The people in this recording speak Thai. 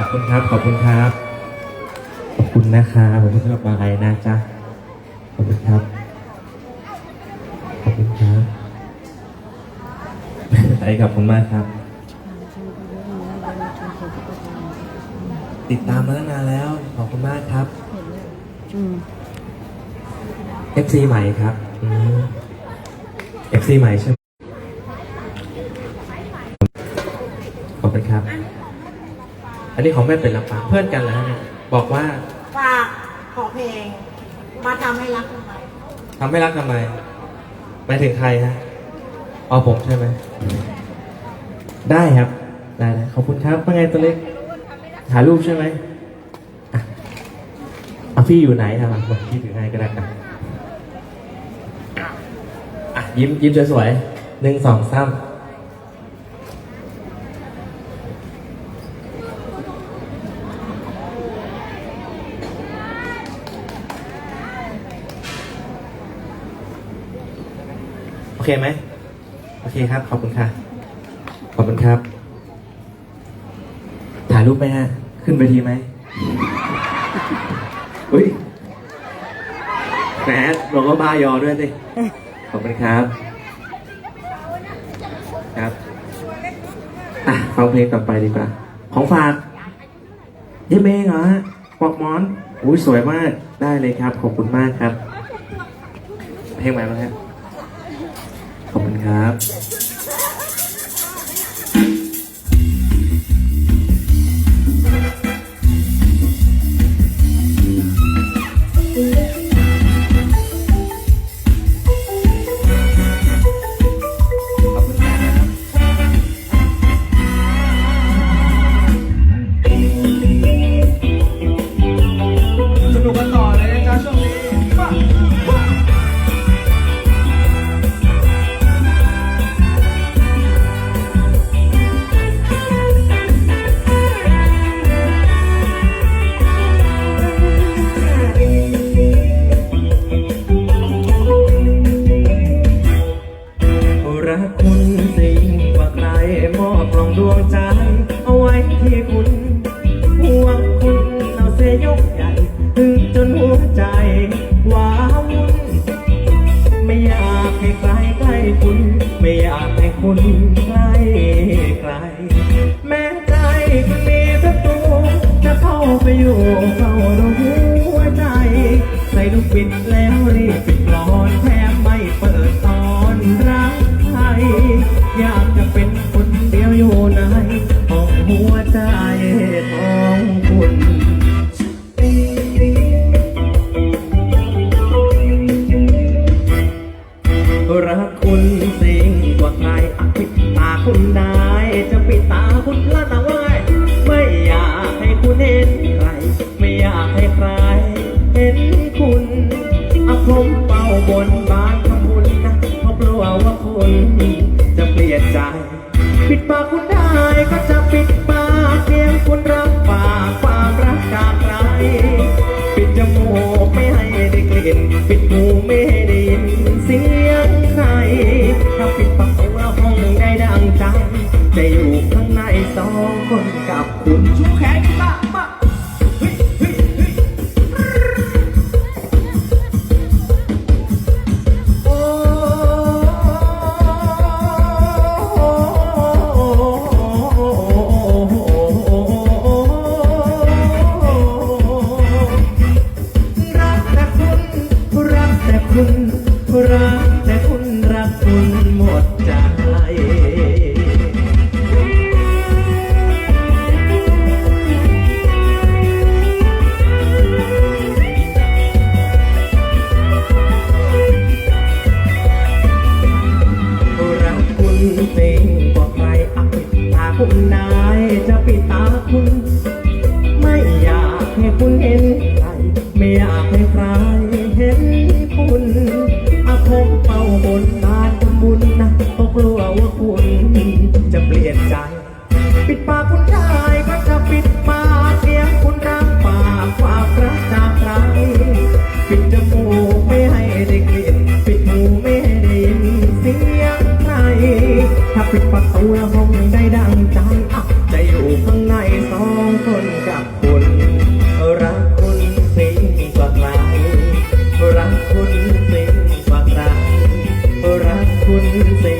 อบคุณครับ ขอบคุณครับ ขอบคุณนะครับขอบคุณสำหรับอะไรนะจ๊ะ ขอบคุณครับ ขอบคุณครับไอ้ขอบคุณมากครับ ติดตามมาตั้งนานแล้ว ขอบคุณมากครับอืม FC ใหม่ครับอืม FC ใหม่ใช่ไหมขอบคุณครับ นนี้ของแม่เป็นลำปางเพื่อนกันแล้วเนี่ยบอกว่าฝากขอเพลง มาทำให้รักทำไมทำให้รักทำไมหมายถึงใครฮะอ๋อผมใช่ไหมได้ครับ ได้ได้ขอบคุณครับว่าไงตัวเล็กถ่ายรูปใช่ไหมอะเอาพี่อยู่ไหนครับมาพี่ถือให้ก็ได้ครับอะยิ้มยิ้มสวยๆหนึ่งสองสาม เคไหมโอเคครับ ขอบคุณค่ะ ขอบคุณครับ ถ่ายรูปไหมฮะ ขึ้นไปทีไหมอุ้ยแหมเราก็บ้ายอด้วยสิขอบคุณครับ ครับอะฟังเพลงต่อไปดีกว่า ของฝากเยเมงเหรอฮะปอกมอนอุ้ยสวยมาก ได้เลยครับ ขอบคุณมากครับ เพลงใหม่ไหมครับ คุณครับ รักคุณสิ่งกว่าใครมอบกล่องดวงใจเอาไว้ที่คุณห่วงคุณเอาเสยยกใหญ่ถึงจนหัวใจว้าวุ่นไม่อยากให้ใครใกล้คุณ ไม่อยากให้คุณใกล้ใคร แม้ใจคุณมีประตูจะเข้าไปอยู่เข้าดูหัวใจ ใส่ลูกปิดแล้วรีบ รักคุณสิ่งกว่าใครอภิตาคุณได้จะปิดตาคุณลาดเอาไว้ไม่อยากให้คุณเห็นใคร ไม่อยากให้ใคร เห็นคุณอาคมเป่าบนบานขอบคุณนะเพราะกลัวว่าคุณจะเปลี่ยนใจ ปิดปากคุณได้ก็จะปิดปากเพียงคุณรับปากความรักจากใคร ปิดจมูกไม่ให้ได้กลิ่นปิดหู คน ไม่อยากให้ใครเห็นคุณอาคมเป่าบนบานทำบุญนะเพกลัวว่าคุณจะเปลี่ยนใจ ปิดปากคุณได้ก็จะปิดปากเสียงคุณรัางปากฝากรักจากใครปิดจมูกไม่ให้ได้กลิ่นปิดหูไม่ให้ได้ยินเสียงใครถ้าปิดประตูแห้องได้ดังใจ รักคุณเป็นประกรักคุณเป็น